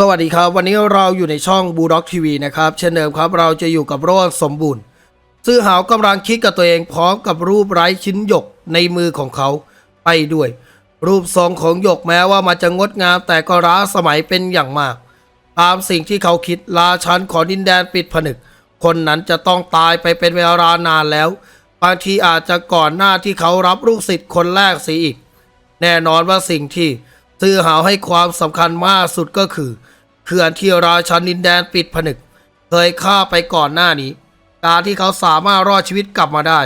สวัสดีครับ วันนี้เราอยู่ในช่องบูด็อกทีวีนะครับเช่นเดิมครับเราจะอยู่กับโรดสมบูรณ์ ซื่อหาวกำลังคิดกับตัวเองพร้อมกับรูปไร้ชิ้นหยกในมือของเขาไปด้วย รูปทรงของหยกแม้ว่ามันจะงดงามแต่ก็ล้าสมัยเป็นอย่างมาก ตามสิ่งที่เขาคิดราชันของดินแดนปิดผนึก คนนั้นจะต้องตายไปเป็นเวลานานแล้ว บางทีอาจจะก่อนหน้าที่เขารับลูกศิษย์คนแรกเสียอีก แน่นอนว่าสิ่งที่ซื่อหาวให้ความสำคัญมากสุดก็คือ เขื่อนที่ราชันดินแดนปิดผนึก เคยฆ่าไปก่อนหน้านี้ การที่เขาสามารถรอดชีวิตกลับมาได้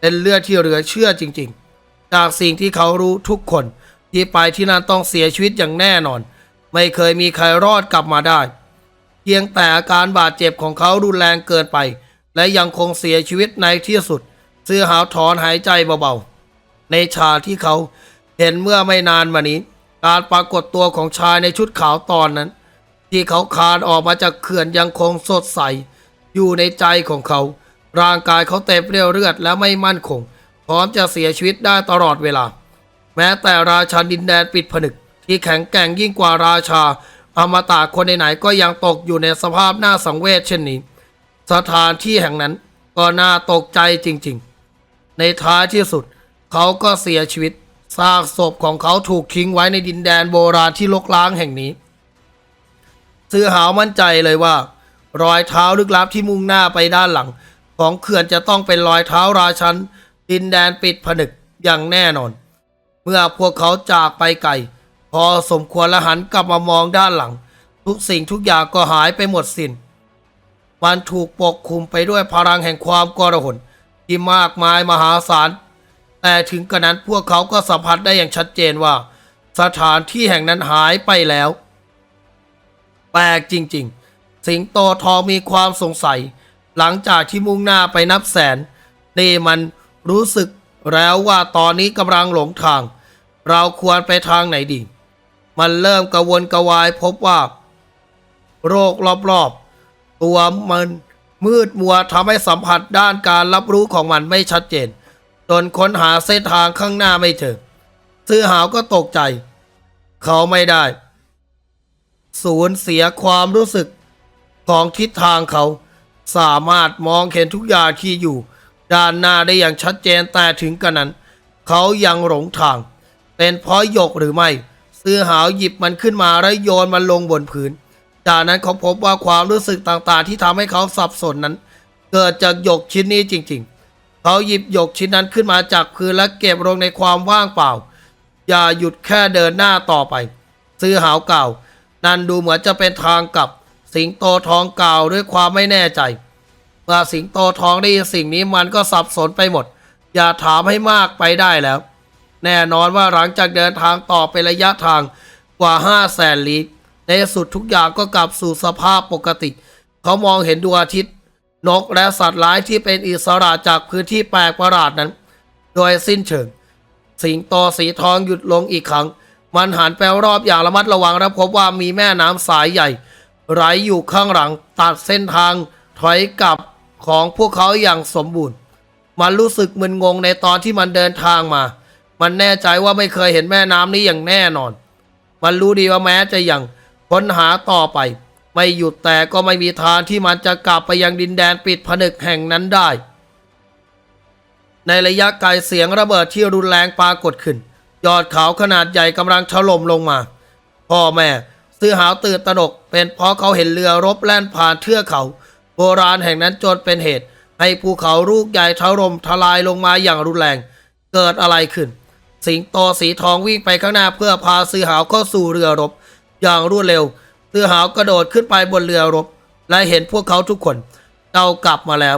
เป็นเลือดที่เหลือเชื่อจริง ๆ จากสิ่งที่เขารู้ทุกคนที่ไปที่นั่นต้องเสียชีวิตอย่างแน่นอน ไม่เคยมีใครรอดกลับมาได้ เพียงแต่อาการบาดเจ็บของเขารุนแรงเกินไป และยังคงเสียชีวิตในที่สุดเสื้อหาวถอนหายใจเบาๆ ในฉากที่เขาเห็นเมื่อไม่นานมานี้ การปรากฏตัวของชายในชุดขาวตอนนั้น ที่เขาคานออกมาจากเขื่อนยังคงสดใส อยู่ในใจของเขา ร่างกายเขาเต็มไปด้วเลือดและไม่มั่นคง พร้อมจะเสียชีวิตได้ตลอดเวลา แม้แต่ราชาดินแดนปิดผนึก ที่แข็งแกร่งยิ่งกว่าราชา อมตะคนไหนๆก็ยังตกอยู่ในสภาพน่าสังเวชเช่นนี้ สถานที่แห่งนั้นก็น่าตกใจจริงๆ ในท้ายที่สุด เขาก็เสียชีวิตซากศพของเขาถูกทิ้งไว้ในดินแดนโบราณที่ลกล้างแห่งนี้ ซื้อหาวมั่นใจเลยว่า รอยเท้าลึกลับที่มุ่งหน้าไปด้านหลัง ของเขื่อนจะต้องเป็นรอยเท้าราชันดินแดนปิดผนึกอย่างแน่นอน เมื่อพวกเขาจากไปไกลพอสมควรและหันกลับมามองด้านหลัง ทุกสิ่งทุกอย่างก็หายไปหมดสิน้น มันถูกปกคลุมไปด้วยพลังแห่งความกรหนที่มากมายมหาศาล แต่ถึงกระนั้นพวกเขาก็สัมผัสได้อย่างชัดเจนว่า สถานที่แห่งนั้นหายไปแล้ว ปลกจริง ๆ สิงโตทองมีความสงสัย หลังจากที่มุ่งหน้าไปนับแสน นี่มันรู้สึกแล้วว่าตอนนี้กำลังหลงทาง เราควรไปทางไหนดี มันเริ่มกระวนกระวายพบว่า โรครอบๆ ตัวมันมืดมัวทำให้สัมผัสด้านการรับรู้ของมันไม่ชัดเจน จนค้นหาเส้นทางข้างหน้าไม่เจอ ซื้อหาวก็ตกใจ เขาไม่ได้ สูญเสียความรู้สึกของทิศทางเขา สามารถมองเห็นทุกอย่างที่อยู่ ด้านหน้าได้อย่างชัดเจนแต่ถึงกระนั้น เขายังหลงทาง เป็นเพราะหยกหรือไม่ซื้อหาวหยิบมันขึ้นมาแล้วโยนมันลงบนพื้นจากนั้นเขาพบว่าความรู้สึกต่างๆ ที่ทำให้เขาสับสนนั้น เกิดจากหยกชิ้นนี้จริง ๆ เขาหยิบหยกชิ้นนั้นขึ้นมาจากพื้นและเก็บลงในความว่างเปล่า อย่าหยุดแค่เดินหน้าต่อไป ซื้อหาวกล่าว นั่นดูเหมือนจะเป็นทางกลับ สิงโตทองกล่าวด้วยความไม่แน่ใจเมื่อสิงโตทองได้ยินสิ่งนี้มันก็สับสนไปหมด อย่าถามให้มากไปได้แล้ว แน่นอนว่าหลังจากเดินทางต่อไประยะทางกว่า5 0 0แสนลี้ในสุดทุกอย่างก็กลับสู่สภาพปกติ เขามองเห็นดวงอาทิตย์ นกและสัตว์ร้ายที่เป็นอิสระจากพื้นที่แปลกประหลาดนั้น โดยสิ้นเชิง สิงโตสีทองหยุดลงอีกครั้ง มันหันไปรอบอย่างระมัดระวังและพบว่ามีแม่น้ำสายใหญ่ ไหลอยู่ข้างหลังตัดเส้นทางถอยกลับของพวกเขาอย่างสมบูรณ์ มันรู้สึกมึนงงในตอนที่มันเดินทางมา มันแน่ใจว่าไม่เคยเห็นแม่น้ำนี้อย่างแน่นอน มันรู้ดีว่าแม้จะยังค้นหาต่อไป ไม่หยุดแต่ก็ไม่มีทางที่มันจะกลับไปยังดินแดนปิดผนึกแห่งนั้นได้ ในระยะไกลเสียงระเบิดที่รุนแรงปรากฏขึ้น ยอดเขาขนาดใหญ่กำลังถล่มลงมา พ่อแม่ซื้อหาวตื่นตระหนกเป็นเพราะเขาเห็นเรือรบแล่นผ่านเทือกเขา โบราณแห่งนั้นจนเป็นเหตุ ให้ภูเขาลูกใหญ่ถล่มทลายลงมาอย่างรุนแรง เกิดอะไรขึ้น สิงโตสีทองวิ่งไปข้างหน้าเพื่อพาซื้อหาวเข้าสู่เรือรบ อย่างรวดเร็วซื้อหาวกระโดดขึ้นไปบนเรือรบ และเห็นพวกเขาทุกคนเจ้ากลับมาแล้ว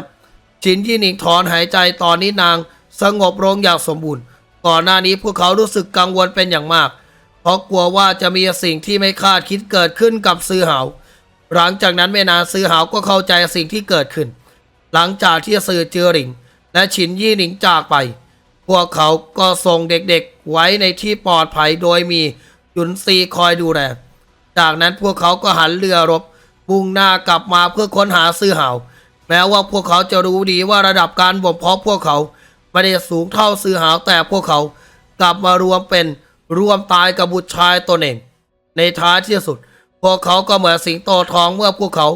ชินที่หนิงถอนหายใจตอนนี้นางสงบลงอย่างสมบูรณ์ ก่อนหน้านี้พวกเขารู้สึกกังวลเป็นอย่างมาก เพราะกลัวว่าจะมีสิ่งที่ไม่คาดคิดเกิดขึ้นกับซื้อหาว หลังจากนั้นไม่นานซื้อหาวก็เข้าใจสิ่งที่เกิดขึ้น หลังจากที่สื่อเจือหลิง และฉินยี่หนิงจากไป พวกเขาก็ส่งเด็กๆไว้ในที่ปลอดภัยโดยมีหยุนซีคอยดูแล จากนั้นพวกเขาก็หันเรือรบมุ่งหน้ากลับมาเพื่อค้นหาซื้อหาวแม้ว่าพวกเขาจะรู้ดีว่าระดับการบ่มเพาะพวกเขา ไม่ได้สูงเท่าซื้อหาวแต่พวกเขากลับมารวมเป็นรวมตายกับบุตรชายตนเอง ในท้ายที่สุด พวกเขาก็เหมือนสิงโตทองเมื่อพวกเขา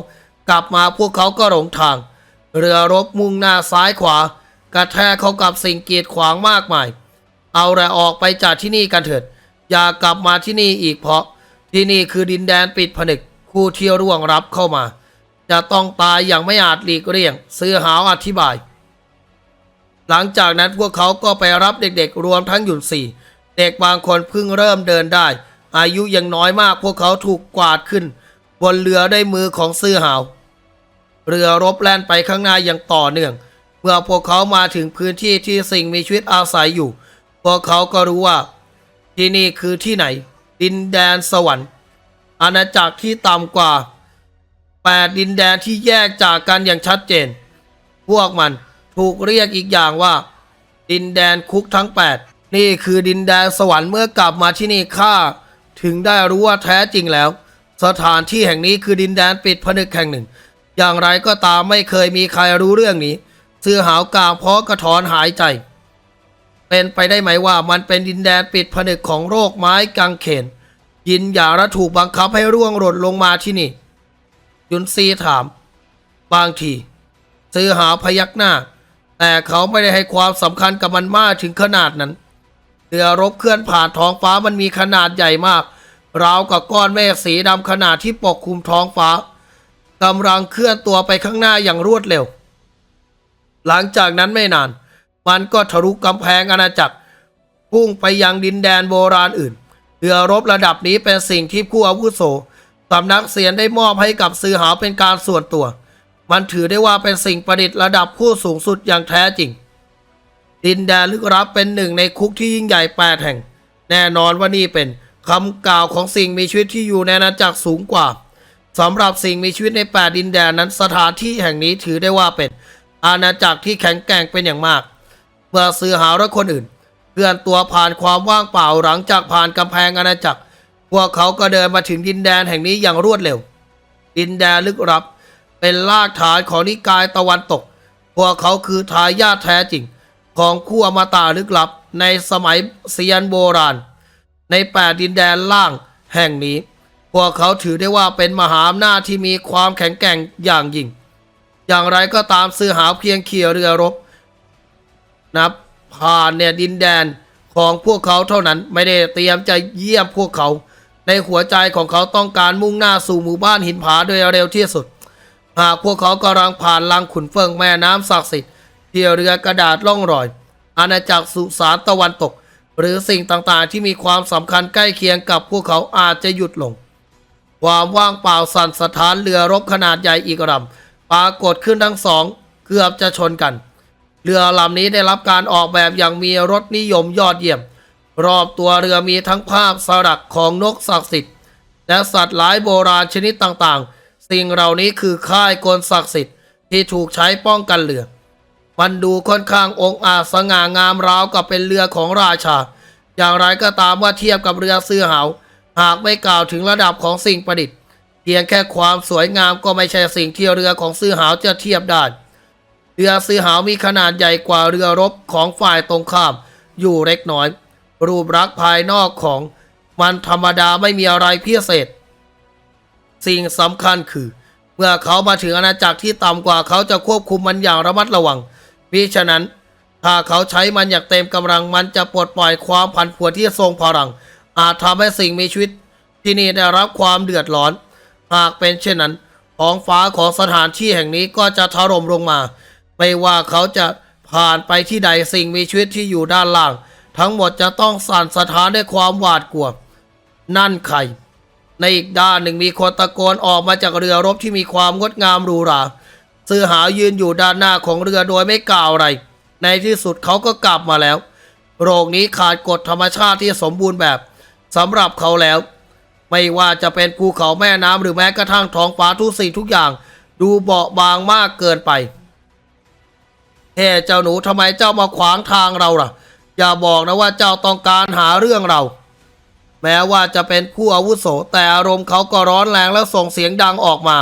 กลับมาพวกเขาก็หลงทาง เรือรบมุ่งหน้าซ้ายขวา กระแทกเข้ากับสิ่งกีดขวางมากมาย เอาละออกไปจากที่นี่กันเถิด อย่ากลับมาที่นี่อีกเพราะ ที่นี่คือดินแดนปิดผนึกผู้ที่ยวร่วงรับเข้ามา จะต้องตายอย่างไม่อาจหลีกเลี่ยง ซื้อหาวอธิบาย หลังจากนั้นพวกเขาก็ไปรับเด็กๆ รวมทั้งหยุนสี่เด็กบางคนเพิ่งเริ่มเดินได้ อายุยังน้อยมากพวกเขาถูกกวาดขึ้น บนเรือด้วยมือของซื้อหาว เรือรบแล่นไปข้างหน้าอย่างต่อเนื่อง เมื่อพวกเขามาถึงพื้นที่ที่สิ่งมีชีวิตอาศัยอยู่ พวกเขาก็รู้ว่า ที่นี่คือที่ไหน ดินแดนสวรรค์ อาณาจักรที่ต่ำกว่าแปดดินแดนที่แยกจากกันอย่างชัดเจน พวกมัน ถูกเรียกอีกอย่างว่า ดินแดนคุกทั้ง 8 นี่คือดินแดนสวรรค์เมื่อกลับมาที่นี่ข้าถึงได้รู้ว่าแท้จริงแล้ว สถานที่แห่งนี้คือดินแดนปิดผนึกแห่งหนึ่ง อย่างไรก็ตามไม่เคยมีใครรู้เรื่องนี้เสื้อหาวกางเพราะกระถอนหายใจ เป็นไปได้ไหมว่ามันเป็นดินแดนปิดผนึกของโรคไม้กางเขน ยินหยาและถูกบังคับให้ร่วงหล่นลงมาที่นี่ ยุนซีถาม บางทีซื้อหาวพยักหน้า แต่เขาไม่ได้ให้ความสำคัญกับมันมากถึงขนาดนั้น เรือรบเคลื่อนผ่านท้องฟ้ามันมีขนาดใหญ่มาก ราวกับก้อนเมฆสีดำขนาดที่ปกคลุมท้องฟ้ากำลังเคลื่อนตัวไปข้างหน้าอย่างรวดเร็ว หลังจากนั้นไม่นาน มันก็ทะลุกำแพงอาณาจักรพุ่งไปยังดินแดนโบราณอื่น เรือรบระดับนี้เป็นสิ่งที่ผู้อาวุโสสำนักเสียนได้มอบให้กับซื้อหาเป็นการส่วนตัว มันถือได้ว่าเป็นสิ่งประดิษฐ์ระดับผู้สูงสุดอย่างแท้จริง ดินแดนลึกลับเป็นหนึ่งในคุกที่ยิ่งใหญ่แปดแห่ง แน่นอนว่านี่เป็นคำกล่าวของสิ่งมีชีวิตที่อยู่ในอาณาจักรสูงกว่าสำหรับสิ่งมีชีวิตในแปดดินแดนนั้นสถานที่แห่งนี้ถือได้ว่าเป็น อาณาจักรที่แข็งแกร่งเป็นอย่างมากเมื่อซื้อหาและคนอื่นเคลื่อนตัวผ่านความว่างเปล่าหลังจากผ่านกำแพงอาณาจักร พวกเขาก็เดินมาถึงดินแดนแห่งนี้อย่างรวดเร็ว ดินแดนลึกลับ เป็นรากฐานของนิกายตะวันตก พวกเขาคือทายาทแท้จริง ของคู่อมตะลึกลับในสมัยเซียนโบราณ ในแปดดินแดนล่างแห่งนี้ พวกเขาถือได้ว่าเป็นมหาอำนาจที่มีความแข็งแกร่งอย่างยิ่ง อย่างไรก็ตามซื้อหาเพียงเขี่ยเรือรบนับผ่านเนี่ยดินแดนของพวกเขาเท่านั้นไม่ได้เตรียมจะเยี่ยมพวกเขา ในหัวใจของเขาต้องการมุ่งหน้าสู่หมู่บ้านหินผาโดยเร็วที่สุด หากพวกเขากำลังผ่านลังขุนเฟิงแม่น้ำศักดิ์สิทธิ์ที่เรือกระดาษล่องรอย อาณาจักรสุสานตะวันตก หรือสิ่งต่างๆ ที่มีความสำคัญใกล้เคียงกับพวกเขาอาจจะหยุดลง ความว่างเปล่าสั่นสถานเรือรบขนาดใหญ่อีกลำปรากฏขึ้นทั้งสองเกือบจะชนกัน เรือลำนี้ได้รับการออกแบบอย่างมีรสนิยมยอดเยี่ยม รอบตัวเรือมีทั้งภาพสลักของนกศักดิ์สิทธิ์และสัตว์หลายโบราณชนิดต่างๆ สิ่งเหล่านี้คือค่ายกลศักดิ์สิทธิ์ที่ถูกใช้ป้องกันเรือ มันดูค่อนข้างองอาจสง่างามราวกับเป็นเรือของราชา อย่างไรก็ตามว่าเทียบกับเรือเสื้อหาวหากไม่กล่าวถึงระดับของสิ่งประดิษฐ์ เพียงแค่ความสวยงามก็ไม่ใช่สิ่งที่เรือของซื้อหาวจะเทียบได้ เรือซื้อหาวมีขนาดใหญ่กว่าเรือรบของฝ่ายตรงข้าม อยู่เล็กน้อย รูปลักษณ์ภายนอกของมันธรรมดาไม่มีอะไรพิเศษ สิ่งสำคัญคือ เมื่อเขามาถึงอาณาจักรที่ต่ำกว่าเขาจะควบคุมมันอย่างระมัดระวังมิฉะนั้น ถ้าเขาใช้มันอย่างเต็มกำลังมันจะปลดปล่อยความผันผวนที่ทรงพลัง อาจทำให้สิ่งมีชีวิต ที่นี่ได้รับความเดือดร้อน หากเป็นเช่นนั้นท้องฟ้าของสถานที่แห่งนี้ก็จะถล่มลงมา ไม่ว่าเขาจะผ่านไปที่ใดสิ่งมีชีวิตที่อยู่ด้านล่าง ทั้งหมดจะต้องสั่นสะท้านด้วยความหวาดกลัว นั่นใคร ในอีกด้านหนึ่งมีคนตะโกนออกมาจากเรือรบที่มีความงดงามหรูหราซื้อหายืนอยู่ด้านหน้าของเรือโดยไม่กล่าวอะไร ในที่สุดเขาก็กลับมาแล้ว โรคนี้ขาดกฎธรรมชาติที่สมบูรณ์แบบสำหรับเขาแล้ว ไม่ว่าจะเป็นภูเขาแม่น้ำหรือแม้กระทั่งท้องฟ้าทุกสิ่งทุกอย่าง ดูเบาบางมากเกินไปเฮ้เจ้าหนูทำไมเจ้ามาขวางทางเราล่ะ อย่าบอกนะว่าเจ้าต้องการหาเรื่องเรา แม้ว่าจะเป็นผู้อาวุโสแต่อารมณ์เขาก็ร้อนแรงและส่งเสียงดังออกมา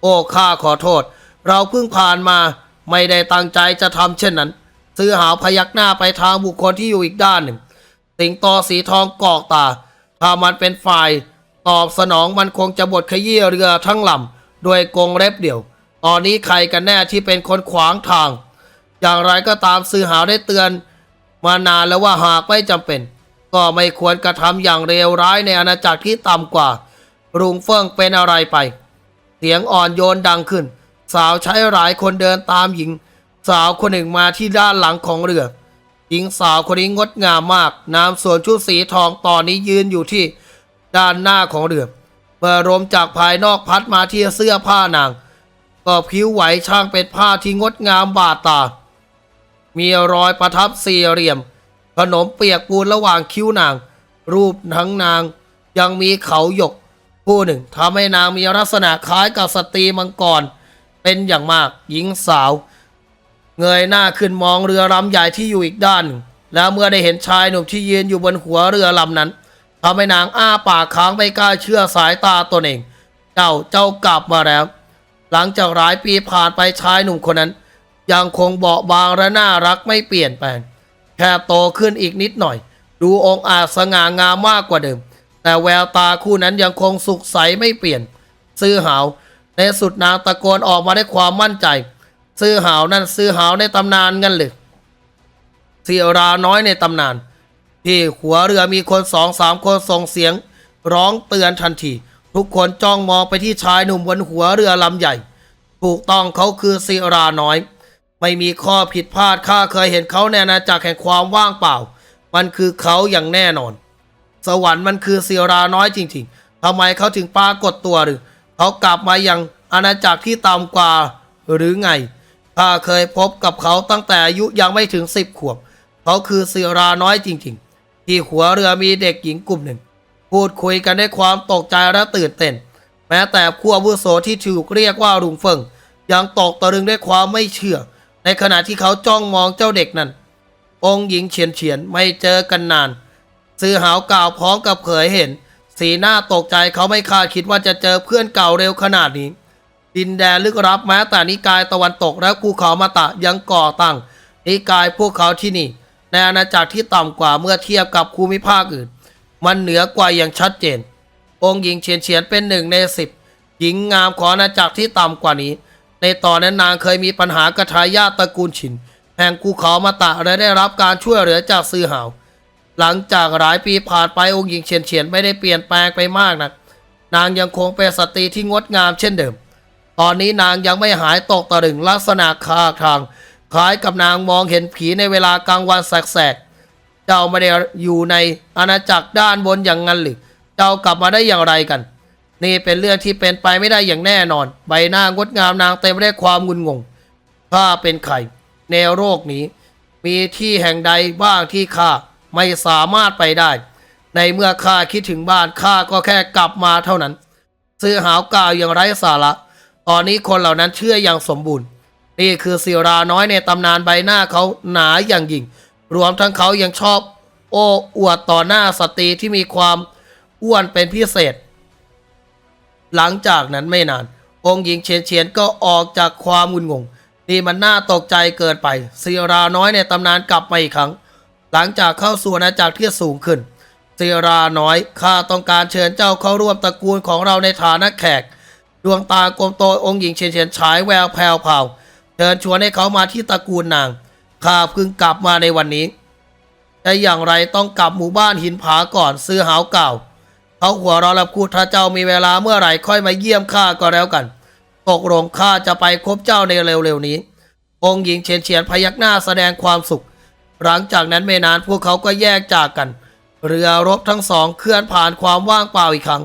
โอ้ข้าขอโทษ เราเพิ่งผ่านมา ไม่ได้ตั้งใจจะทำเช่นนั้น ซื้อหาวพยักหน้าไปทางบุคคลที่อยู่อีกด้านหนึ่ง สิงโตสีทองกอกตา ถ้ามันเป็นฝ่าย ตอบสนองมันคงจะบดขยี้เรือทั้งลำด้วยกงเล็บเดี่ยว ตอนนี้ใครกันแน่ที่เป็นคนขวางทาง อย่างไรก็ตามซื้อหาวได้เตือน มานานแล้วว่าหากไม่จำเป็น ก็ไม่ควรกระทำอย่างเลวร้ายในอาณาจักรที่ต่ำกว่า รุงเฟิงเป็นอะไรไป เสียงอ่อนโยนดังขึ้น สาวใช้หลายคนเดินตามหญิง สาวคนหนึ่งมาที่ด้านหลังของเรือ หญิงสาวคนนี้งดงามมากน้ำส่วนชุดสีทองตอนนี้ยืนอยู่ที่ด้านหน้าของเรือ เมื่อลมจากภายนอกพัดมาที่เสื้อผ้านาง ก็ผิวไหวช่างเป็นผ้าที่งดงามบาดตา มีรอยประทับสี่เหลี่ยม ขนมเปียกปูนระหว่างคิ้วนาง รูปทั้งนางยังมีเขาหยกผู้หนึ่งทำให้นางมีลักษณะคล้ายกับสตรีมังกร เป็นอย่างมากหญิงสาว เงยหน้าขึ้นมองเรือลำใหญ่ที่อยู่อีกด้าน แล้วเมื่อได้เห็นชายหนุ่มที่ยืนอยู่บนหัวเรือลำนั้นทำให้นางอ้าปากค้างไม่กล้าเชื่อสายตาตนเอง เจ้าเจ้ากลับมาแล้ว หลังจากหลายปีผ่านไปชายหนุ่มคนนั้น ยังคงเบาบางและน่ารักไม่เปลี่ยนแปลง แค่โตขึ้นอีกนิดหน่อย ดูองอาจสง่างามมากกว่าเดิม แต่แววตาคู่นั้นยังคงสุขใสไม่เปลี่ยน ซื้อหาว ในสุดนางตะโกนออกมาด้วยความมั่นใจ ซื้อหาวนั่นซื้อหาวในตำนานงั้นหรือเสียราน้อยในตำนาน ที่หัวเรือมีคนสองสามคนส่งเสียง ร้องเตือนทันที ทุกคนจ้องมองไปที่ชายหนุ่มบนหัวเรือลำใหญ่ ถูกต้องเขาคือศิราน้อย ไม่มีข้อผิดพลาดข้าเคยเห็นเขาในอาณาจักรแห่งความว่างเปล่า มันคือเขาอย่างแน่นอน สวรรค์มันคือศิราน้อยจริงๆทำไมเขาถึงปรากฏตัวหรือ เขากลับมายังอาณาจักรที่ต่ำกว่าหรือไงข้าเคยพบกับเขาตั้งแต่อายุยังไม่ถึงสิบขวบ เขาคือศิราน้อยจริง ๆ ที่หัวเรือมีเด็กหญิงกลุ่มหนึ่ง พูดคุยกันด้วยความตกใจและตื่นเต้น แม้แต่ผู้อาวุโสที่ถูกเรียกว่าลุงเฟิงยังตกตะลึงด้วยความไม่เชื่อ ในขณะที่เขาจ้องมองเจ้าเด็กนั้น องค์หญิงเฉียนเฉียนไม่เจอกันนาน ซื้อหาวกล่าวพร้อมกับเผยเห็น สีหน้าตกใจเขาไม่คาดคิดว่าจะเจอเพื่อนเก่าเร็วขนาดนี้ ดินแดนลึกลับแม้แต่นิกายตะวันตกและภูเขามาตะยังก่อตั้ง นิกายพวกเขาที่นี่ ในอาณาจักรที่ต่ำกว่าเมื่อเทียบกับภูมิภาคอื่น มันเหนือกว่าอย่างชัดเจน องค์หญิงเฉียนเฉียนเป็นหนึ่งในสิบหญิงงามของอาณาจักรที่ต่ำกว่านี้ ในตอนนั้นนางเคยมีปัญหากระทายาทตระกูลฉิน แห่งภูเขามาตะและได้รับการช่วยเหลือจากซือหาว หลังจากหลายปีผ่านไปองค์หญิงเฉียนเฉียนไม่ได้เปลี่ยนแปลงไปมากนัก นางยังคงเป็นสตรีที่งดงามเช่นเดิม ตอนนี้นางยังไม่หายตกตะลึงลักษณะคาทาง คล้ายกับนางมองเห็นผีในเวลากลางวันแสกๆ เจ้าไม่ได้อยู่ในอาณาจักรด้านบนอย่างนั้นหรือ เจ้ากลับมาได้อย่างไรกัน นี่เป็นเรื่องที่เป็นไปไม่ได้อย่างแน่นอน ใบหน้างดงามนางเต็มไปด้วยความงุนงงข้าเป็นใครในโรคนี้ มีที่แห่งใดบ้างที่ข้าไม่สามารถไปได้ ในเมื่อข้าคิดถึงบ้านข้าก็แค่กลับมาเท่านั้น ซื้อหาวกล่าวอย่างไร้สาระ ตอนนี้คนเหล่านั้นเชื่ออย่างสมบูรณ์ นี่คือศิราน้อยในตำนานใบหน้าเขาหนาอย่างยิ่ง รวมทั้งเขายังชอบ โอ้อวดต่อหน้าสตรีที่มีความอ้วนเป็นพิเศษ หลังจากนั้นไม่นาน องค์หญิงเฉียนเฉียนก็ออกจากความงุนงง นี่มันน่าตกใจเกินไปศิราน้อยในตำนานกลับมาอีกครั้ง หลังจากเข้าสู่อาณาจักรที่สูงขึ้นศิราน้อยข้าต้องการเชิญเจ้าเข้าร่วมตระกูลของเราในฐานะแขก ดวงตากลมโตองค์หญิงเฉียนเฉียนฉายแววแผ่วเผาเชิญชวนให้เขามาที่ตระกูลนางข้าเพิ่งกลับมาในวันนี้แต่อย่างไรต้องกลับหมู่บ้านหินผาก่อนซื้อหาวเก่า เขาหัวเราะและพูดถ้าเจ้ามีเวลาเมื่อไหร่ค่อยมาเยี่ยมข้าก็แล้วกัน ตกลงข้าจะไปพบเจ้าในเร็วๆนี้ องค์หญิงเฉียนเฉียนพยักหน้าแสดงความสุข หลังจากนั้นไม่นานพวกเขาก็แยกจากกัน เรือรบทั้งสองเคลื่อนผ่านความว่างเปล่าอีกครั้ง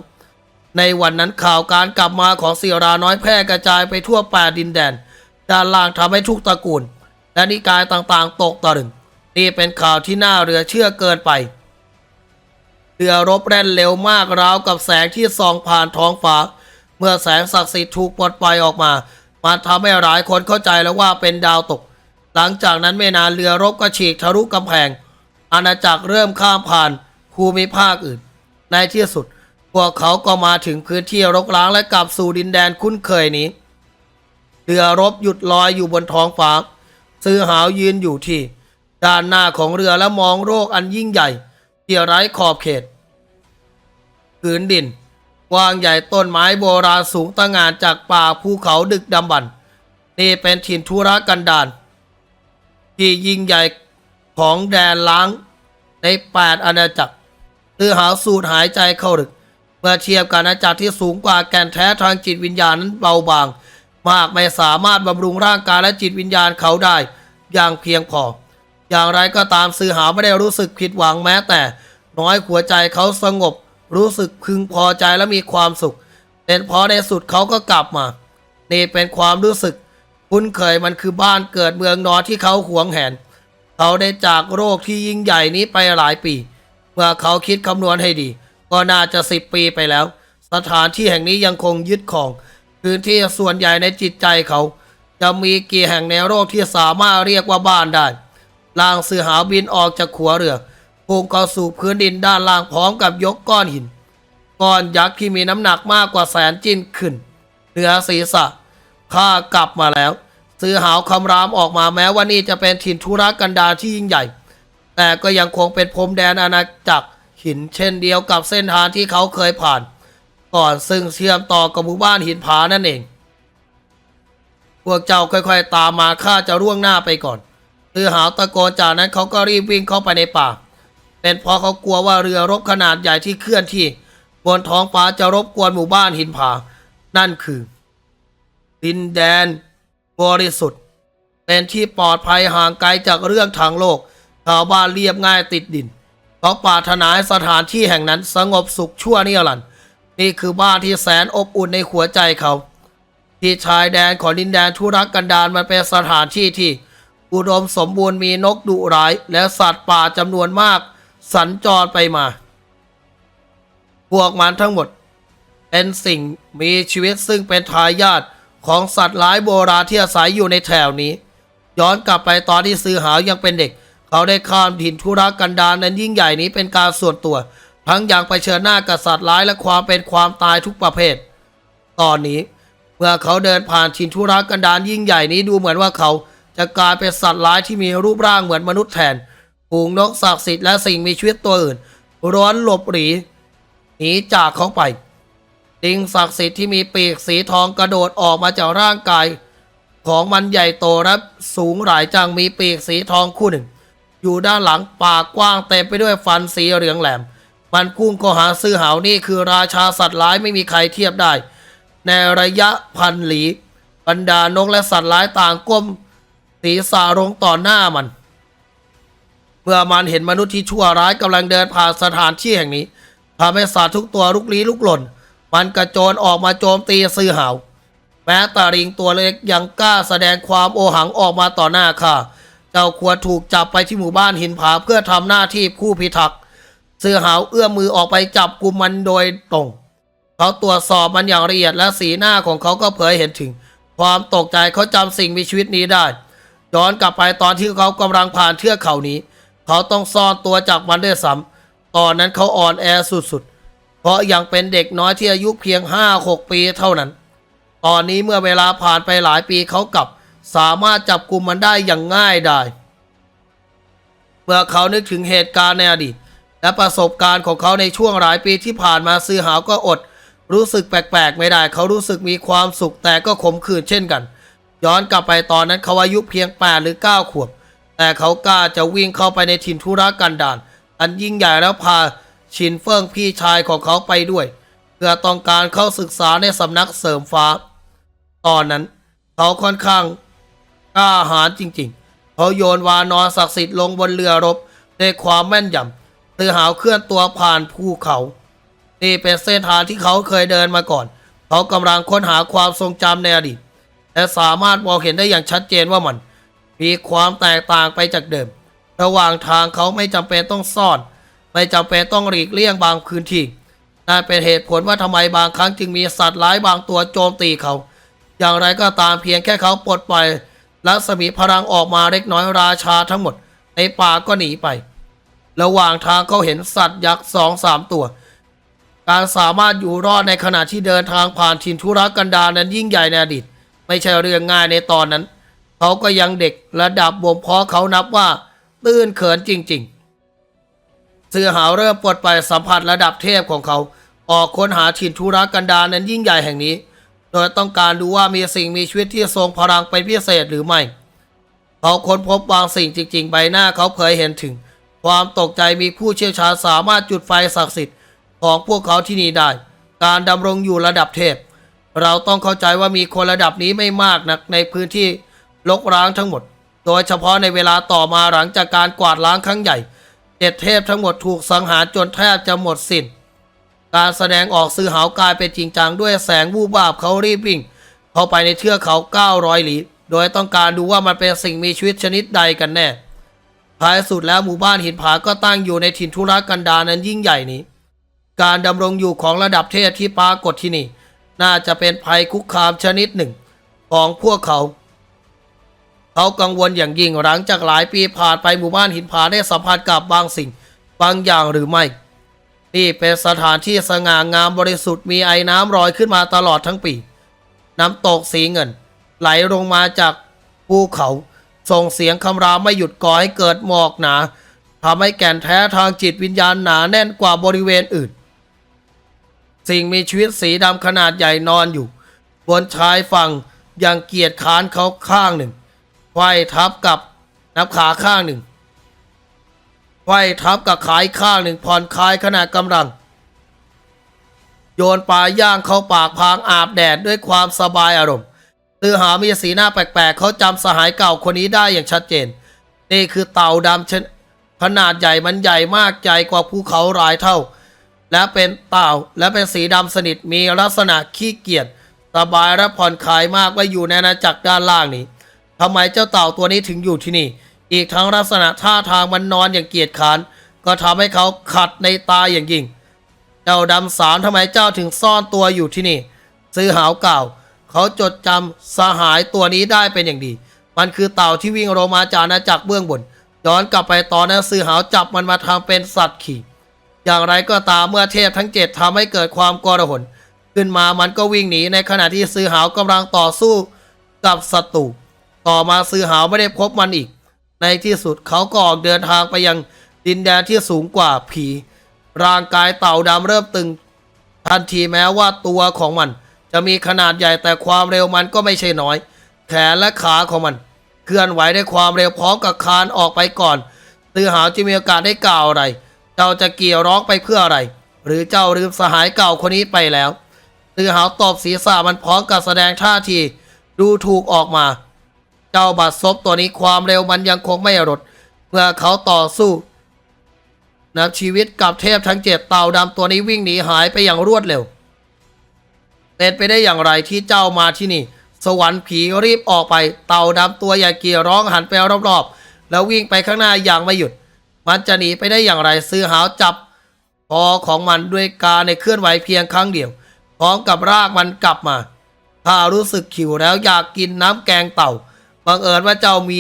ในวันนั้นข่าวการกลับมาของศิราน้อยแพร่กระจายไปทั่วแปดดินแดน ด้านล่างทำให้ทุกตระกูล และนิกายต่างๆ ตกตะลึงนี่เป็นข่าวที่น่าเรือเชื่อเกินไป เรือรบแล่นเร็วมากราวกับแสงที่ส่องผ่านท้องฟ้า เมื่อแสงศักดิ์สิทธิ์ถูกปลดปล่อยออกมามันทำให้หลายคนเข้าใจแล้วว่าเป็นดาวตก หลังจากนั้นไม่นานเรือรบก็ฉีกทะลุกำแพง อาณาจักรเริ่มข้ามผ่านภูมิภาคอื่น ในที่สุด พวกเขาก็มาถึงพื้นที่รกร้างและกลับสู่ดินแดนคุ้นเคยนี้ เรือรบหยุดลอยอยู่บนท้องฟ้า ซื้อหาวยืนอยู่ที่ ด้านหน้าของเรือและมองโรคอันยิ่งใหญ่ ที่ไร้ขอบเขตพื้นดินกว้างใหญ่ต้นไม้โบราณสูงตะงานจากป่าภูเขาดึกดำบรรพ์นี่เป็นถิ่นธุรกันดารที่ยิ่งใหญ่ของแดนล้างในแปดอาณาจักรตือหาสูดหายใจเข้าดึก เมื่อเทียบกับอาณาจักรที่สูงกว่าแก่นแท้ทางจิตวิญญาณนั้นเบาบาง มากไม่สามารถบำรุงร่างกายและจิตวิญญาณเขาได้ อย่างเพียงพอ อย่างไรก็ตามซื้อหาไม่ได้รู้สึกผิดหวังแม้แต่น้อยหัวใจเขาสงบ รู้สึกพึงพอใจและมีความสุข เป็นเพราะในสุดเขาก็กลับมา นี่เป็นความรู้สึก คุ้นเคยมันคือบ้านเกิดเมืองนอนที่เขาหวงแหน เขาได้จากโรคที่ยิ่งใหญ่นี้ไปหลายปี เมื่อเขาคิดคำนวณให้ดี ก็น่าจะสิบปีไปแล้ว สถานที่แห่งนี้ยังคงยึดของพื้นที่ส่วนใหญ่ในจิตใจเขา จะมีกี่แห่งในโรคที่สามารถเรียกว่าบ้านได้ ล่างสื่อหาบินออกจากขัวเรือพุ่งเข้าสู่พื้นดินด้านล่างพร้อมกับยกก้อนหิน ก้อนยักษ์ที่มีน้ำหนักมากกว่าแสนจิ้นขึ้นเหนือศีรษะข้ากลับมาแล้วซื้อหาวคำรามออกมาแม้ว่านี่จะเป็นถิ่นธุรกันดารที่ยิ่งใหญ่ แต่ก็ยังคงเป็นพรมแดนอาณาจักรหินเช่นเดียวกับเส้นทางที่เขาเคยผ่าน ก่อนซึ่งเชื่อมต่อกับหมู่บ้านหินผานั่นเอง พวกเจ้าค่อยๆ ตามมาข้าจะร่วงหน้าไปก่อน ตือหาวตะโกนจากนั้นเขาก็รีบวิ่งเข้าไปในป่า เป็นเพราะเขากลัวว่าเรือรบขนาดใหญ่ที่เคลื่อนที่บนท้องฟ้าจะรบกวนหมู่บ้านหินผา นั่นคือ ดินแดนบริสุทธิ์ เป็นที่ปลอดภัยห่างไกลจากเรื่องทางโลกชาวบ้านเรียบง่ายติดดินเขาปรารถนาสถานที่แห่งนั้นสงบสุขชั่วนิรันดร์นี่คือบ้านที่แสนอบอุ่นในหัวใจเขา ที่ชายแดนของดินแดนทุรกันดารมันเป็นสถานที่ที่ อุดมสมบูรณ์มีนกดุร้ายและสัตว์ป่าจำนวนมาก สัญจรไปมา พวกมันทั้งหมด เป็นสิ่งมีชีวิตซึ่งเป็นทายาทของสัตว์ร้ายโบราณที่อาศัยอยู่ในแถวนี้ ย้อนกลับไปตอนที่ซื้อหาวยังเป็นเด็ก เขาได้ข้ามถิ่นทุรกันดารนั้นยิ่งใหญ่นี้เป็นการส่วนตัว ทั้งอย่างไปเชิญหน้ากับสัตว์ร้ายและความเป็นความตายทุกประเภท ตอนนี้ เมื่อเขาเดินผ่านถิ่นทุรกันดารยิ่งใหญ่นี้ดูเหมือนว่าเขา จะกลายเป็นสัตว์ร้ายที่มีรูปร่างเหมือนมนุษย์แทนฝูงนกศักดิ์สิทธิ์และสิ่งมีชีวิตตัวอื่น ร้อนหลบหนีหนีจากเขาไปลิงศักดิ์สิทธิ์ที่มีปีกสีทองกระโดดออกมาจากร่างกาย ของมันใหญ่โตและสูงหลายจังมีปีกสีทองคู่หนึ่ง อยู่ด้านหลังปากกว้างเต็มไปด้วยฟันสีเหลืองแหลม มันพุ่งเข้าหาซื้อหาวนี่คือราชาสัตว์ร้ายไม่มีใครเทียบได้ ในระยะพันหลี บรรดานกและสัตว์ร้ายต่างก้ม ศีรษะลงต่อหน้ามัน เมื่อมันเห็นมนุษย์ที่ชั่วร้ายกำลังเดินผ่านสถานที่แห่งนี้ทำให้สัตว์ทุกตัวลุกลี้ลุกหล่น มันกระโจนออกมาโจมตีซื้อหาว แม้ตาริงตัวเล็กยังกล้าแสดงความโอหังออกมาต่อหน้าข้าเจ้าควรถูกจับไปที่หมู่บ้านหินผาเพื่อทำหน้าที่ผู้พิทักษ์เสือหาวเอื้อมมือออกไปจับกุมมันโดยตรง เขาตรวจสอบมันอย่างละเอียดและสีหน้าของเขาก็เผยเห็นถึง ความตกใจเขาจำสิ่งมีชีวิตนี้ได้ ย้อนกลับไปตอนที่เขากำลังผ่านเทือกเขานี้ เขาต้องซ่อนตัวจากมันด้ซ้ำตอนนั้นเขาอ่อนแอสุดๆ เพราะยังเป็นเด็กน้อยที่อายุเพียงห้าหกปีเท่านั้น ตอนนี้เมื่อเวลาผ่านไปหลายปีเขากลับ สามารถจับกลุ่มมันได้อย่างง่ายได้เมื่อเขานึกถึงเหตุการณ์ในอดีต และประสบการณ์ของเขาในช่วงหลายปีที่ผ่านมาซื้อหาวก็อด รู้สึกแปลกๆ ไม่ได้ เขารู้สึกมีความสุขแต่ก็ขมขื่นเช่นกัน ย้อนกลับไปตอนนั้นเขาอายุเพียง8หรือ9ขวบ แต่เขากล้าจะวิ่งเข้าไปในถิ่นธุรกันดารอันยิ่งใหญ่แล้วพาชินเฟิงพี่ชายของเขาไปด้วย เพื่อต้องการเข้าศึกษาในสำนักเสริมฟ้า ตอนนั้น เขาค่อนข้างกล้าหาญจริง ๆ เขาโยนวานอนศักดิ์สิทธิ์ลงบนเรือรบด้วยความแม่นยำเตือหาวเคลื่อนตัวผ่านภูเขา นี่เป็นเส้นทางที่เขาเคยเดินมาก่อน เขากำลังค้นหาความทรงจำในอดีต และสามารถมองเห็นได้อย่างชัดเจนว่ามัน มีความแตกต่างไปจากเดิม ระหว่างทางเขาไม่จำเป็นต้องซ่อน ไม่จำเป็นต้องหลีกเลี่ยงบางพื้นที่นั่นเป็นเหตุผลว่าทำไมบางครั้งจึงมีสัตว์ร้ายบางตัวโจมตีเขา อย่างไรก็ตามเพียงแค่เขาปลดปล่อยรัศมีพลังออกมาเล็กน้อยราชาทั้งหมด ในป่าก็หนีไป ระหว่างทางเขาเห็นสัตว์ยักษ์สองสามตัว การสามารถอยู่รอดในขณะที่เดินทางผ่านถิ่นทุรกันดารนั้นยิ่งใหญ่ในอดีต ไม่ใช่เรื่องง่ายในตอนนั้น เขาก็ยังเด็กระดับบ่มเพาะเขานับว่า ตื้นเขินจริง ๆ เสือหาวเริ่มปลดไปสัมผัสระดับเทพของเขา ออกค้นหาถิ่นธุรกันดารนั้นยิ่งใหญ่แห่งนี้ โดยต้องการดูว่ามีสิ่งมีชีวิตที่ทรงพลังเป็นพิเศษหรือไม่เขาค้นพบบางสิ่งจริง ๆ ใบหน้าเขาเผยเห็นถึง ความตกใจมีผู้เชี่ยวชาญสามารถจุดไฟศักดิ์สิทธิ์ของพวกเขาที่นี่ได้ การดำรงอยู่ระดับเทพ เราต้องเข้าใจว่ามีคนระดับนี้ไม่มากนักในพื้นที่ลกร้างทั้งหมด โดยเฉพาะในเวลาต่อมาหลังจากการกวาดล้างครั้งใหญ่เจ็ดเทพทั้งหมดถูกสังหารจนแทบจะหมดสิน้น การแสดงออกซื้อหาวกลายเป็นจริงจังด้วยแสงวูบวาบเขารีบวิ่ง เข้าไปในเทือกเขา 900 หลี โดยต้องการดูว่ามันเป็นสิ่งมีชีวิตชนิดใดกันแน่ท้ายสุดแล้วหมู่บ้านหินผาก็ตั้งอยู่ในถิ่นธุรกันดารนั้นยิ่งใหญ่นี้ การดำรงอยู่ของระดับเทพที่ปรากฏที่นี่ น่าจะเป็นภัยคุกคามชนิดหนึ่ง ของพวกเขา เขากังวลอย่างยิ่งหลังจากหลายปีผ่านไปหมู่บ้านหินผาได้สัมผัสกับบางสิ่ง บางอย่างหรือไม่ นี่เป็นสถานที่สง่างามบริสุทธิ์มีไอ้น้ำลอยขึ้นมาตลอดทั้งปี น้ำตกสีเงิน ไหลลงมาจากภูเขาส่งเสียงคำรามไม่หยุดก่อให้เกิดหมอกหนาทำให้แก่นแท้ทางจิตวิญญาณหนาแน่นกว่าบริเวณอื่น สิ่งมีชีวิตสีดำขนาดใหญ่นอนอยู่ บนชายฝั่งอย่างเกียจค้านเขาข้างหนึ่งไขว้ทับกับนับขาข้างหนึ่งไขว้ทับกับขาอีกข้างหนึ่งผ่อนคลายขณะกำลัง โยนปลาย่างเข้าปากพางอาบแดดด้วยความสบายอารมณ์ตือหามีสีหน้าแปลกๆ เขาจำสหายเก่าคนนี้ได้อย่างชัดเจน นี่คือเต่าดำชนขนาดใหญ่มันใหญ่มากใหญ่กว่าภูเขาหลายเท่า และเป็นเต่าและเป็นสีดำสนิทมีลักษณะขี้เกียจสบายและผ่อนคลายมากว่าอยู่ในอาณาจักรด้านล่างนี้ทำไมเจ้าเต่าตัวนี้ถึงอยู่ที่นี่ อีกทั้งลักษณะท่าทางมันนอนอย่างเกียจค้านก็ทำให้เขาขัดในตาอย่างยิ่ง เจ้าดำสารทำไมเจ้าถึงซ่อนตัวอยู่ที่นี่ ซื้อหาวกล่าวเขาจดจำสหายตัวนี้ได้เป็นอย่างดี มันคือเต่าที่วิ่งลงมาจากอาณาจักรเบื้องบนย้อนกลับไปตอนนั้นซื้อหาวจับมันมาทำเป็นสัตว์ขี่ อย่างไรก็ตามเมื่อเทพทั้งเจ็ดทำให้เกิดความกลาหลขึ้นมามันก็วิ่งหนีในขณะที่ซื้อหาวกำลังต่อสู้กับศัตรูต่อมาซื้อหาวไม่ได้พบมันอีก ในที่สุดเขาก็ออกเดินทางไปยังดินแดนที่สูงกว่าผี ร่างกายเต่าดำเริ่มตึง ทันทีแม้ว่าตัวของมัน จะมีขนาดใหญ่แต่ความเร็วมันก็ไม่ใช่น้อย แขนและขาของมัน เคลื่อนไหวด้วยความเร็วพร้อมกับคานออกไปก่อนตือหาวจะมีโอกาสได้กล่าวอะไร เจ้าจะเกี่ยวร้องไปเพื่ออะไร หรือเจ้าลืมสหายเก่าคนนี้ไปแล้วตือหาวตอบศีรษะมันพร้อมกับแสดงท่าที ดูถูกออกมา เจ้าบัดซบตัวนี้ความเร็วมันยังคงไม่ลดเมื่อเขาต่อสู้นับชีวิตกับเทพทั้งเจ็ดเต่าดำตัวนี้วิ่งหนีหายไปอย่างรวดเร็ว เป็นไปได้อย่างไรที่เจ้ามาที่นี่ สวรรค์ผีรีบออกไป เต่าดำตัวใหญ่เกียร้องหันไปรอบๆ แล้ววิ่งไปข้างหน้าอย่างไม่หยุด มันจะหนีไปได้อย่างไรซื้อหาวจับคอของมันด้วยการในเคลื่อนไหวเพียงครั้งเดียวพร้อมกับรากมันกลับมาถ้ารู้สึกขิวแล้วอยากกินน้ำแกงเต่าบังเอิญว่าเจ้ามี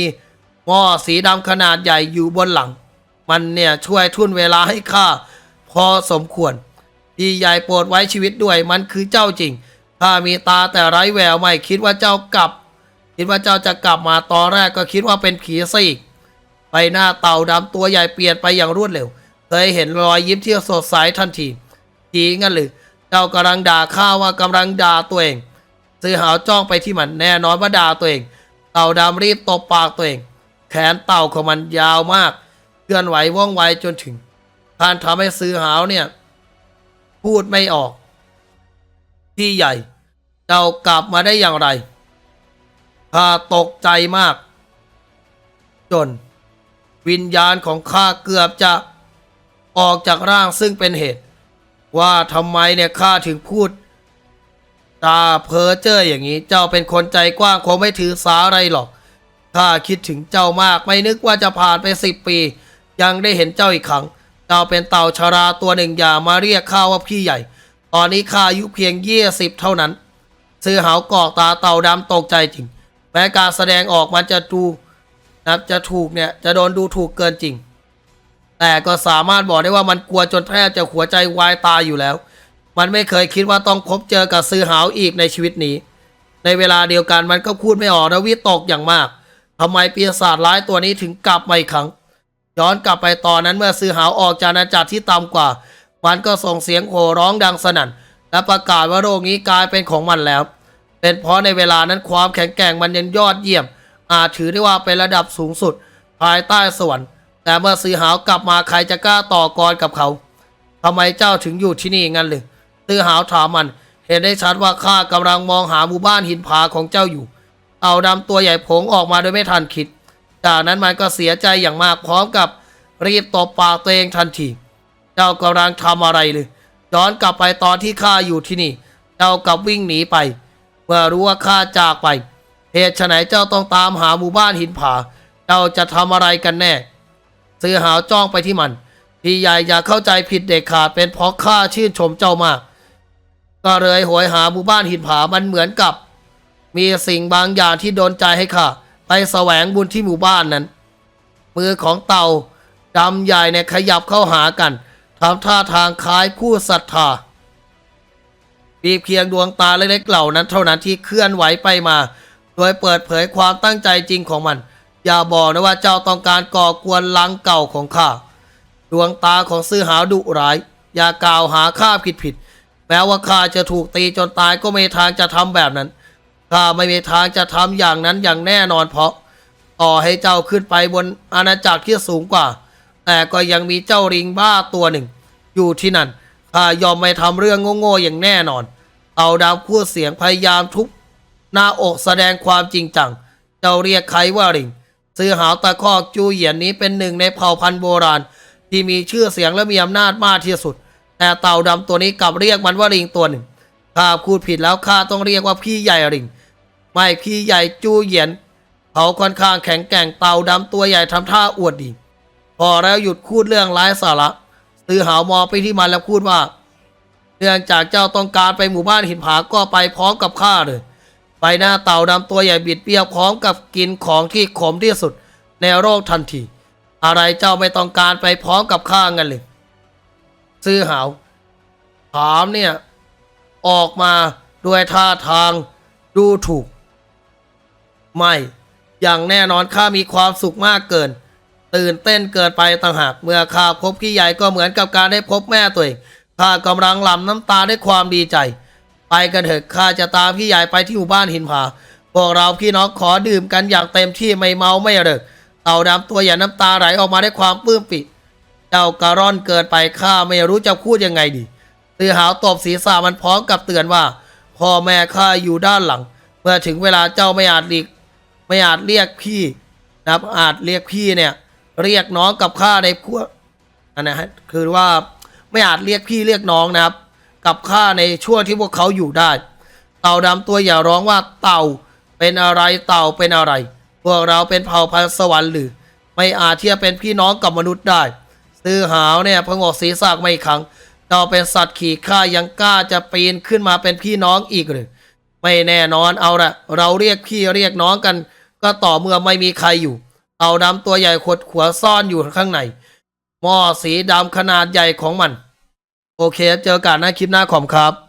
หม้อสีดำขนาดใหญ่อยู่บนหลัง มันเนี่ยช่วยทุนเวลาให้ข้าพอสมควรพี่ใหญ่โปรดไว้ชีวิตด้วยมันคือเจ้าจริงถ้ามีตาแต่ไร้แววไม่คิดว่าเจ้ากลับ คิดว่าเจ้าจะกลับมาตอนแรกก็คิดว่าเป็นผีซะอีก ใบหน้าเต่าดำตัวใหญ่เปลี่ยนไปอย่างรวดเร็ว เคยเห็นรอยยิ้มที่สดใสทันทีผีงั้นหรือเจ้ากำลังด่าข้าว่ากำลังด่าตัวเอง ซื้อหาวจ้องไปที่มันแน่นอนว่าด่าตัวเอง เต่าดำรีบตบปากตัวเอง แขนเต่าของมันยาวมากเคลื่อนไหวว่องไวจนถึงการทำให้ซื้อหาวเนี่ย พูดไม่ออกพี่ใหญ่ เจ้ากลับมาได้อย่างไรข้าตกใจมาก จน วิญญาณของข้าเกือบจะออกจากร่างซึ่งเป็นเหตุ ว่าทำไมเนี่ยข้าถึงพูดตาเพ้อเจ้ออย่างนี้ เจ้าเป็นคนใจกว้างคงไม่ถือสาอะไรหรอกข้าคิดถึงเจ้ามากไม่นึกว่าจะผ่านไปสิบปี ยังได้เห็นเจ้าอีกครั้ง เจ้าเป็นเต่าชาราตัวหนึ่งอย่ามาเรียกข้าว่าพี่ใหญ่ ตอนนี้ข้าอายุเพียงยี่สิบเท่านั้น ซื้อหาวกอกตาเต่าดำตกใจจริงแม้การแสดงออกมันจะดู นะจะถูกเนี่ยจะโดนดูถูกเกินจริง แต่ก็สามารถบอกได้ว่ามันกลัวจนแทบจะหัวใจวายตายอยู่แล้ว มันไม่เคยคิดว่าต้องพบเจอกับซื้อหาวอีกในชีวิตนี้ ในเวลาเดียวกันมันก็พูดไม่ออกและวิตกอย่างมากทำไมปีศาจร้ายตัวนี้ถึงกลับมาอีกครั้ง ย้อนกลับไปตอนนั้นเมื่อซื้อหาวออกจากอาณาจักรที่ต่ำกว่า มันก็ส่งเสียงโห่ร้องดังสนั่น และประกาศว่าโรคนี้กลายเป็นของมันแล้ว เป็นเพราะในเวลานั้นความแข็งแกร่งมันยังยอดเยี่ยม อาจถือได้ว่าเป็นระดับสูงสุดภายใต้สวรรค์แต่เมื่อซื้อหาวกลับมาใครจะกล้าต่อกรกับเขาทำไมเจ้าถึงอยู่ที่นี่งั้นเลยซื้อหาวถามมัน เห็นได้ชัดว่าข้ากำลังมองหาหมู่บ้านหินผาของเจ้าอยู่เอาดำตัวใหญ่ผงออกมาโดยไม่ทันคิด จากนั้นมันก็เสียใจอย่างมากพร้อมกับรีบตบปากตัวเองทันที เจ้ากำลังทำอะไรเลยย้อนกลับไปตอนที่ข้าอยู่ที่นี่ เจ้ากลับวิ่งหนีไป เมื่อรู้ว่าข้าจากไป เหตุไฉนเจ้าต้องตามหาหมู่บ้านหินผา เจ้าจะทำอะไรกันแน่ ซื้อหาวจ้องไปที่มัน พี่ใหญ่อย่าเข้าใจผิดเด็กขาดเป็นเพราะข้าชื่นชมเจ้ามาก ก็เลยโหยหาหมู่บ้านหินผามันเหมือนกับ มีสิ่งบางอย่างที่โดนใจให้ข้าไปแสวงบุญที่หมู่บ้านนั้น มือของเต่าดำใหญ่เนี่ยขยับเข้าหากันทำท่าทางคล้ายผู้ศรัทธามีเพียงดวงตาเล็กๆเหล่านั้นเท่านั้นที่เคลื่อนไหวไปมา โดยเปิดเผยความตั้งใจจริงของมัน อย่าบอกนะว่าเจ้าต้องการก่อกวนลังเก่าของข้าดวงตาของซื้อหาวดุร้าย อย่ากล่าวหาข้าผิดผิดแม้ว่าข้าจะถูกตีจนตายก็ไม่มีทางจะทำแบบนั้นข้าไม่มีทางจะทำอย่างนั้นอย่างแน่นอนเพราะ ต่อให้เจ้าขึ้นไปบนอาณาจักรที่สูงกว่า แต่ก็ยังมีเจ้าริงบ้าตัวหนึ่ง อยู่ที่นั่นข้ายอมไม่ทำเรื่องโง่ๆอย่างแน่นอน เอาดาวพูดเสียงพยายามทุบ หน้าอกแสดงความจริงจัง เจ้าเรียกใครว่าริง ซื้อหาวตะคอกจูเหยียนนี้เป็นหนึ่งในเผ่าพันธุ์โบราณ ที่มีชื่อเสียงและมีอำนาจมากที่สุด แต่เต่าดำตัวนี้กลับเรียกมันว่าริงตัวหนึ่ง ข้าพูดผิดแล้วข้าต้องเรียกว่าพี่ใหญ่ริง ไม่พี่ใหญ่จูเหยียน เขาค่อนข้างแข็งแกร่งเต่าดำตัวใหญ่ทำท่าอวดดี พอแล้วหยุดพูดเรื่องไร้สาระซื้อหาวมองไปที่มันแล้วพูดว่าเนื่องจากเจ้าต้องการไปหมู่บ้านหินผาก็ไปพร้อมกับข้าเลย ไปหน้าเต่าดำตัวใหญ่บิดเบี้ยวพร้อมกับกินของที่ขมที่สุดในโรคทันที อะไรเจ้าไม่ต้องการไปพร้อมกับข้างันเลยซื้อหาวถามเนี่ย ออกมาด้วยท่าทางดูถูก ไม่ อย่างแน่นอนข้ามีความสุขมากเกิน ตื่นเต้นเกินไปต่างหากเมื่อข้าพบพี่ใหญ่ก็เหมือนกับการได้พบแม่ตัวเองข้ากำลังหลั่น้ำตาด้วยความดีใจ ไปกันเถอะข้าจะตามพี่ใหญ่ไปที่หมู่บ้านหินผา พวกเราพี่น้องขอดื่มกันอย่างเต็มที่ไม่เมาไม่เลิกเต่าดำตัวใหญ่น้ำตาไหลออกมาด้วยความปลื้มปิเจ้ากระร่อนเกินไปข้าไม่รู้จะพูดยังไงดีตือหาวตบศีรษะมันพร้อมกับเตือนว่าพ่อแม่ข้าอยู่ด้านหลัง เมื่อถึงเวลาเจ้าไม่อาจหลีกไม่อาจเรียกพี่นะครับอาจเรียกพี่เนี่ย เรียกน้องกับข้าในพวกอันนะฮะคือว่าไม่อาจเรียกพี่เรียกน้องนะครับ กับข้าในช่วงที่พวกเขาอยู่ได้ เต่าดำตัวอย่าร้องว่าเต่าเป็นอะไรเต่าเป็นอะไร พวกเราเป็นเผ่าพันธุ์สวรรค์หรือ ไม่อาจที่จะเป็นพี่น้องกับมนุษย์ได้ซื้อหาวเนี่ยพงอกศีรษะไม่อีกครั้งเราเป็นสัตว์ขี่ข้ายังกล้าจะปีนขึ้นมาเป็นพี่น้องอีกหรือไม่แน่นอนเอาละเราเรียกพี่เรียกน้องกัน ก็ต่อเมื่อไม่มีใครอยู่เอาดำตัวใหญ่ขดขัวซ่อนอยู่ข้างในหม้อสีดำขนาดใหญ่ของมัน โอเคเจอกันนะคลิปหน้าขอบครับ